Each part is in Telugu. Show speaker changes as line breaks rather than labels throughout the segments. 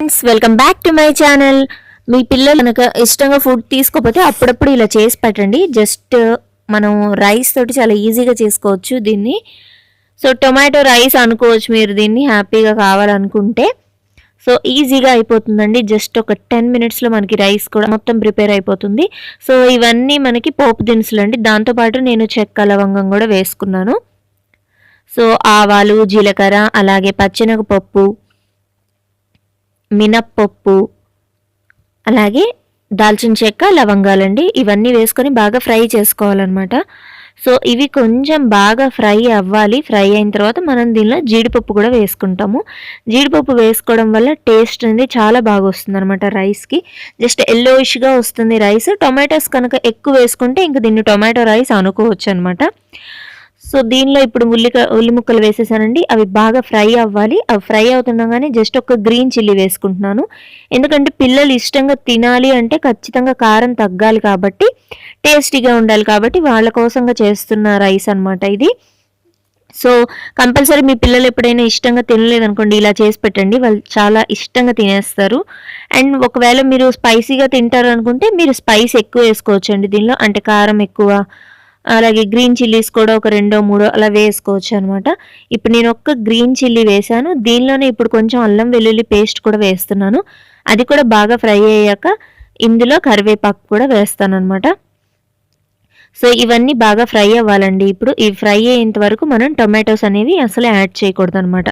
Friends welcome back to my channel మీ పిల్లలు కనుక ఇష్టంగా ఫుడ్ తీసుకోకపోతే అప్పుడప్పుడు ఇలా చేసి పెట్టండి. జస్ట్ uh, మనం రైస్ తోటి చాలా ఈజీగా చేసుకోవచ్చు దీన్ని. సో టొమాటో రైస్ అనుకోవచ్చు మీరు దీన్ని హ్యాపీగా కావాలనుకుంటే. సో ఈజీగా అయిపోతుందండి. జస్ట్ ఒక టెన్ మినిట్స్లో మనకి రైస్ కూడా మొత్తం ప్రిపేర్ అయిపోతుంది. సో ఇవన్నీ మనకి పోపు దినుసులు అండి. దాంతోపాటు నేను చెక్క లవంగం కూడా వేసుకున్నాను. సో ఆవాలు జీలకర్ర అలాగే పచ్చెనగపప్పు మినప్పప్పు అలాగే దాల్చిన చెక్క లవంగాలండి ఇవన్నీ వేసుకొని బాగా ఫ్రై చేసుకోవాలన్నమాట. సో ఇవి కొంచెం బాగా ఫ్రై అవ్వాలి. ఫ్రై అయిన తర్వాత మనం దీనిలో జీడిపప్పు కూడా వేసుకుంటాము. జీడిపప్పు వేసుకోవడం వల్ల టేస్ట్ అనేది చాలా బాగా వస్తుంది అనమాట రైస్కి. జస్ట్ ఎల్లోయిష్గా వస్తుంది రైస్. టొమాటోస్ కనుక ఎక్కువ వేసుకుంటే ఇంక దీన్ని టొమాటో రైస్ అనుకోవచ్చు అనమాట సో దీనిలో ఇప్పుడు ఉల్లిక ఉల్లి ముక్కలు వేసేసానండి. అవి బాగా ఫ్రై అవ్వాలి. అవి ఫ్రై అవుతుండగానే జస్ట్ ఒక గ్రీన్ చిల్లీ వేసుకుంటున్నాను. ఎందుకంటే పిల్లలు ఇష్టంగా తినాలి అంటే ఖచ్చితంగా కారం తగ్గాలి కాబట్టి టేస్టీగా ఉండాలి కాబట్టి వాళ్ళ కోసంగా చేస్తున్న రైస్ అనమాట ఇది. సో కంపల్సరీ మీ పిల్లలు ఎప్పుడైనా ఇష్టంగా తినలేదనుకోండి ఇలా చేసి పెట్టండి. వాళ్ళు చాలా ఇష్టంగా తినేస్తారు. అండ్ ఒకవేళ మీరు స్పైసీగా తింటారు అనుకుంటే మీరు స్పైస్ ఎక్కువ వేసుకోవచ్చండి దీనిలో. అంటే కారం ఎక్కువ అలాగే గ్రీన్ చిల్లీస్ కూడా ఒక రెండో మూడో అలా వేసుకోవచ్చు అనమాట ఇప్పుడు నేను ఒక్క గ్రీన్ చిల్లీ వేసాను. దీనిలోనే ఇప్పుడు కొంచెం అల్లం వెల్లుల్లి పేస్ట్ కూడా వేస్తున్నాను. అది కూడా బాగా ఫ్రై అయ్యాక ఇందులో కరివేపాకు కూడా వేస్తాను అనమాట సో ఇవన్నీ బాగా ఫ్రై అవ్వాలండి. ఇప్పుడు ఈ ఫ్రై అయ్యేంత వరకు మనం టొమాటోస్ అనేవి అసలు యాడ్ చేయకూడదు అనమాట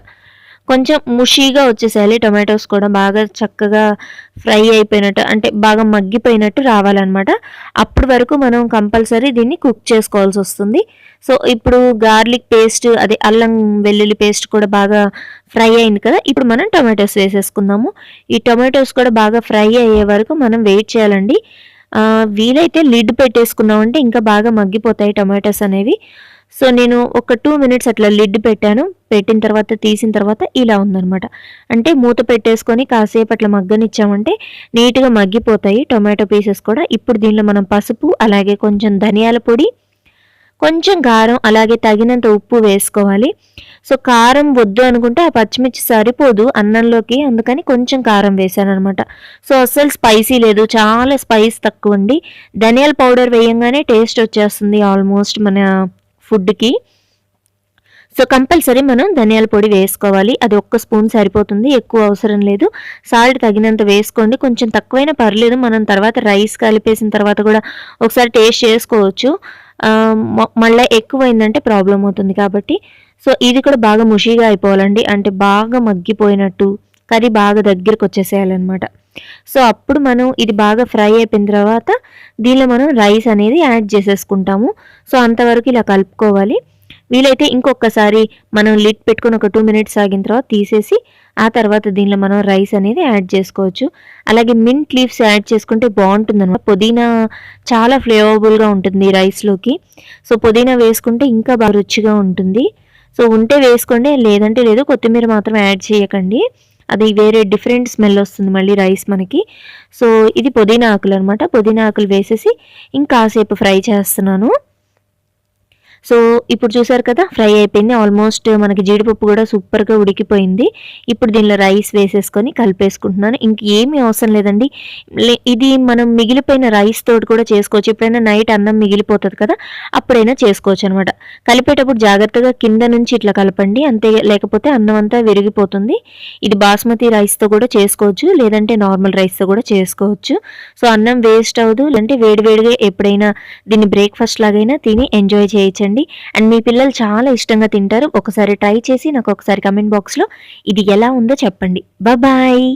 కొంచెం ముషీగా వచ్చేసేయాలి. టొమాటోస్ కూడా బాగా చక్కగా ఫ్రై అయిపోయినట్టు అంటే బాగా మగ్గిపోయినట్టు రావాలన్నమాట. అప్పటి వరకు మనం కంపల్సరీ దీన్ని కుక్ చేసుకోవాల్సి వస్తుంది. సో ఇప్పుడు గార్లిక్ పేస్ట్ అదే అల్లం వెల్లుల్లి పేస్ట్ కూడా బాగా ఫ్రై అయింది కదా ఇప్పుడు మనం టొమాటోస్ వేసేసుకుందాము. ఈ టొమాటోస్ కూడా బాగా ఫ్రై అయ్యే వరకు మనం వెయిట్ చేయాలండి. వీలైతే లిడ్ పెట్టేసుకున్నామంటే ఇంకా బాగా మగ్గిపోతాయి టొమాటోస్ అనేవి. సో నేను ఒక టూ మినిట్స్ అట్లా లిడ్ పెట్టాను. పెట్టిన తర్వాత తీసిన తర్వాత ఇలా ఉందనమాట అంటే మూత పెట్టేసుకొని కాసేపు అట్లా మగ్గనిచ్చామంటే నీట్గా మగ్గిపోతాయి టొమాటో పీసెస్ కూడా. ఇప్పుడు దీనిలో మనం పసుపు అలాగే కొంచెం ధనియాల పొడి కొంచెం కారం అలాగే తగినంత ఉప్పు వేసుకోవాలి. సో కారం వద్దు అనుకుంటే ఆ పచ్చిమిర్చి సరిపోదు అన్నంలోకి అందుకని కొంచెం కారం వేసాను అనమాట సో అస్సలు స్పైసీ లేదు చాలా స్పైస్ తక్కువ అండి ధనియాల పౌడర్ వేయంగానే టేస్ట్ వచ్చేస్తుంది ఆల్మోస్ట్ మన ఫుడ్కి. సో కంపల్సరీ మనం ధనియాల పొడి వేసుకోవాలి. అది ఒక్క స్పూన్ సరిపోతుంది. ఎక్కువ అవసరం లేదు. సాల్ట్ తగినంత వేసుకోండి. కొంచెం తక్కువైనా పర్లేదు. మనం తర్వాత రైస్ కలిపేసిన తర్వాత కూడా ఒకసారి టేస్ట్ చేసుకోవచ్చు. మళ్ళీ ఎక్కువైందంటే ప్రాబ్లం అవుతుంది కాబట్టి. సో ఇది కూడా బాగా ముషిగా అయిపోవాలండి. అంటే బాగా మగ్గిపోయినట్టు కర్రీ బాగా దగ్గరకు వచ్చేసేయాలన్నమాట సో అప్పుడు మనం ఇది బాగా ఫ్రై అయిపోయిన తర్వాత దీనిలో మనం రైస్ అనేది యాడ్ చేసేసుకుంటాము. సో అంతవరకు ఇలా కలుపుకోవాలి. వీలైతే ఇంకొకసారి మనం లిడ్ పెట్టుకుని ఒక టూ మినిట్స్ ఆగిన తర్వాత తీసేసి ఆ తర్వాత దీనిలో మనం రైస్ అనేది యాడ్ చేసుకోవచ్చు. అలాగే మింట్ లీవ్స్ యాడ్ చేసుకుంటే బాగుంటుంది అనమాట పుదీనా చాలా ఫ్లేవబుల్గా ఉంటుంది రైస్లోకి. సో పుదీనా వేసుకుంటే ఇంకా బాగా రుచిగా ఉంటుంది. సో ఉంటే వేసుకోండి లేదంటే లేదు కొత్తిమీర మాత్రం యాడ్ చేయకండి. అది వేరే డిఫరెంట్ స్మెల్ వస్తుంది మళ్ళీ రైస్ మనకి. సో ఇది పుదీనా ఆకులు అనమాట పుదీనా ఆకులు వేసేసి ఇంకాసేపు ఫ్రై చేస్తున్నాను. సో ఇప్పుడు చూసారు కదా ఫ్రై అయిపోయింది. ఆల్మోస్ట్ మనకి జీడిపప్పు కూడా సూపర్గా ఉడికిపోయింది. ఇప్పుడు దీనిలో రైస్ వేసేసుకొని కలిపేసుకుంటున్నాను. ఇంకేమీ అవసరం లేదండి. ఇది మనం మిగిలిపోయిన రైస్ తోటి కూడా చేసుకోవచ్చు. ఎప్పుడైనా నైట్ అన్నం మిగిలిపోతుంది కదా అప్పుడైనా చేసుకోవచ్చు అనమాట కలిపేటప్పుడు జాగ్రత్తగా కింద నుంచి ఇట్లా కలపండి. అంతే లేకపోతే అన్నం అంతా విరిగిపోతుంది. ఇది బాస్మతి రైస్తో కూడా చేసుకోవచ్చు. లేదంటే నార్మల్ రైస్తో కూడా చేసుకోవచ్చు. సో అన్నం వేస్ట్ అవ్వదు. లేదంటే వేడివేడిగా ఎప్పుడైనా దీన్ని బ్రేక్ఫాస్ట్ లాగైనా తిని ఎంజాయ్ చేయొచ్చండి. చేయండి. అండ్ మీ పిల్లలు చాలా ఇష్టంగా తింటారు. ఒకసారి ట్రై చేసి నాకు ఒకసారి కమెంట్ బాక్స్లో ఇది ఎలా ఉందో చెప్పండి. బాయ్